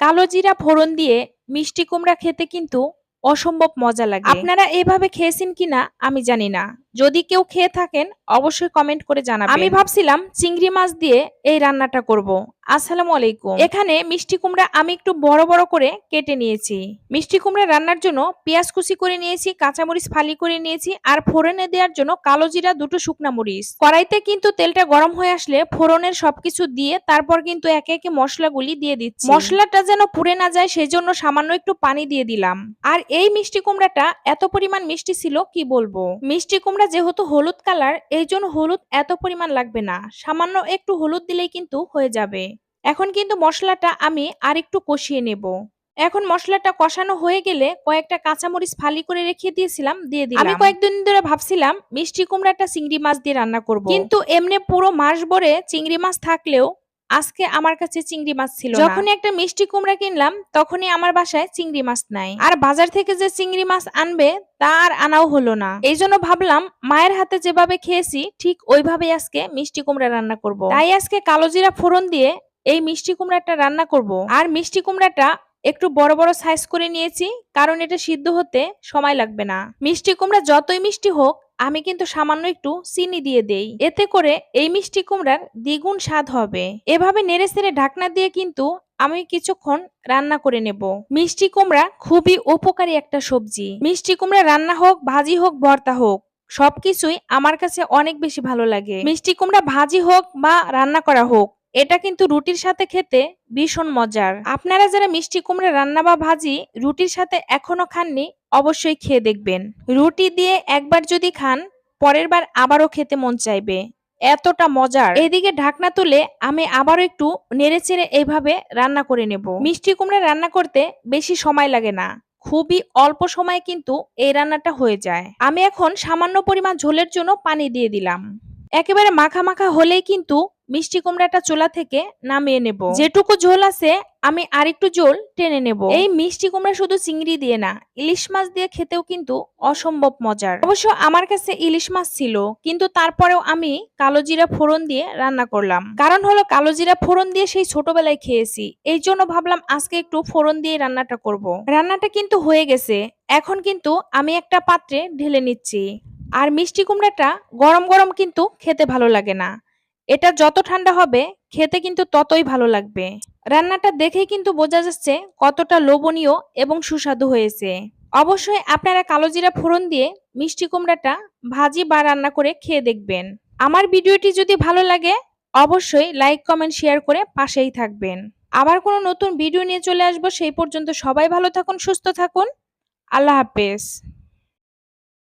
কালো জিরা ফোড়ন দিয়ে মিষ্টি কুমড়া খেতে কিন্তু অসম্ভব মজা লাগে। আপনারা এভাবে খেয়েছেন কিনা আমি জানি না। যদি কেউ খেয়ে থাকেন অবশ্যই কমেন্ট করে জানাবেন। আমি ভাবছিলাম চিংড়ি মাছ দিয়ে এই রান্নাটা করব। আসসালামু আলাইকুম। এখানে মিষ্টি কুমড়া আমি একটু বড় বড় করে কেটে নিয়েছি। মিষ্টি কুমড়া রান্নার জন্য পেঁয়াজ কুচি করে নিয়েছি কাঁচামরিচ ফালি করে নিয়েছি আর ফোড়নে দেওয়ার জন্য কালো জিরা দুটো শুকনা মরিচ। কড়াইতে কিন্তু তেলটা গরম হয়ে আসলে ফোড়নের সবকিছু দিয়ে তারপর কিন্তু একে একে মশলাগুলি দিয়ে দিচ্ছি। মশলাটা যেন পুড়ে না যায় সেই জন্য সামান্য একটু পানি দিয়ে দিলাম। আর এই মিষ্টি কুমড়াটা এত পরিমাণ মিষ্টি ছিল কি বলব? মিষ্টি কুমড়া যেহেতু হলুদ কালার এই জন্য হলুদ এত পরিমাণ লাগবে না। সামান্য একটু হলুদ দিলেই কিন্তু হয়ে যাবে। এখন কিন্তু মশলাটা আমি আর একটু কষিয়ে নেব। এখন মশলাটা কষানো হয়ে গেলে কয়েকটা কাঁচামরিচ ফালি করে রেখে দিয়েছিলাম দিয়ে দিলাম। আমি কয়েকদিন ধরে ভাবছিলাম মিষ্টি কুমড়াটা চিংড়ি মাছ দিয়ে রান্না করব। কিন্তু এমনি পুরো মাস ভরে চিংড়ি মাছ থাকলেও আজকে আমার কাছে চিংড়ি মাছ ছিল। যখনই একটা মিষ্টি কুমড়া কিনলাম তখনই আমার বাসায় চিংড়ি মাছ নাই। আর বাজার থেকে যে চিংড়ি মাছ আনবে তা আর আনাও হলো না। এই জন্য ভাবলাম মায়ের হাতে যেভাবে খেয়েছি ঠিক ওইভাবে আজকে মিষ্টি কুমড়া রান্না করব। তাই আজকে কালো জিরা ফোড়ন দিয়ে এই মিষ্টি কুমড়াটা রান্না করব। আর মিষ্টি কুমড়াটা একটু বড় বড় সাইজ করে নিয়েছি কারণ এটা সিদ্ধ হতে সময় লাগবে না। মিষ্টি কুমড়া যতই মিষ্টি হোক আমি কিন্তু সামান্য একটু চিনি দিয়ে দেই। এতে করে এই মিষ্টি কুমড়ার দ্বিগুণ স্বাদ হবে। এভাবে নেড়ে ছেড়ে ঢাকনা দিয়ে কিন্তু আমি কিছুক্ষণ রান্না করে নেব। মিষ্টি কুমড়া খুবই উপকারী একটা সবজি। মিষ্টি কুমড়া রান্না হোক, ভাজি হোক, ভর্তা হোক, সবকিছুই আমার কাছে অনেক বেশি ভালো লাগে। মিষ্টি কুমড়া ভাজি হোক বা রান্না করা হোক এটা কিন্তু রুটির সাথে খেতে ভীষণ মজার। আপনারা যারা মিষ্টি কুমড়া রান্না বা ভাজি রুটির সাথে এখনও খাননি, অবশ্যই খেয়ে দেখবেন। রুটি দিয়ে একবার যদি খান, পরের বার আবারও খেতে মন চাইবে। এতটা মজার। এদিকে ঢাকনা তুলে আমি আবারও একটু নেড়েচেড়ে এইভাবে রান্না করে নেব। মিষ্টি কুমড়া রান্না করতে বেশি সময় লাগে না। খুবই অল্প সময়ে কিন্তু এই রান্নাটা হয়ে যায়। আমি এখন সামান্য পরিমাণ ঝোলের জন্য পানি দিয়ে দিলাম। একেবারে মাখা মাখা হলেই কিন্তু মিষ্টি কুমড়াটা চোলা থেকে নামিয়ে নেব। যেটুকু ঝোল আছে আমি আরেকটু ঝোল টেনে নেব। এই মিষ্টি কুমড়া শুধু চিংড়ি দিয়ে না ইলিশ মাছ দিয়ে খেতেও কিন্তু অসম্ভব মজার। অবশ্য আমার কাছে ইলিশ মাছ ছিল কিন্তু তারপরেও আমি কালো জিরা ফোড়ন দিয়ে রান্না করলাম। কারণ হলো কালো জিরা ফোড়ন দিয়ে সেই ছোটবেলায় খেয়েছি এই জন্য ভাবলাম আজকে একটু ফোড়ন দিয়ে রান্নাটা করব। রান্নাটা কিন্তু হয়ে গেছে এখন কিন্তু আমি একটা পাত্রে ঢেলে নিচ্ছি। আর মিষ্টি কুমড়াটা গরম গরম কিন্তু খেতে ভালো লাগে না। এটা যত ঠান্ডা হবে, খেতে কিন্তু ততই ভালো লাগবে। রান্নাটা দেখেই কিন্তু বোঝা যাচ্ছে কতটা লোভনীয় এবং সুস্বাদু হয়েছে। অবশ্যই আপনারা কালো জিরা ফোড়ন দিয়ে মিষ্টি কুমড়াটা ভাজি বা রান্না করে খেয়ে দেখবেন। আমার ভিডিওটি যদি ভালো লাগে, অবশ্যই লাইক, কমেন্ট, শেয়ার করে পাশেই থাকবেন। আবার কোনো নতুন ভিডিও নিয়ে চলে আসব সেই পর্যন্ত সবাই ভালো থাকুন, সুস্থ থাকুন। আল্লাহ হাফেজ।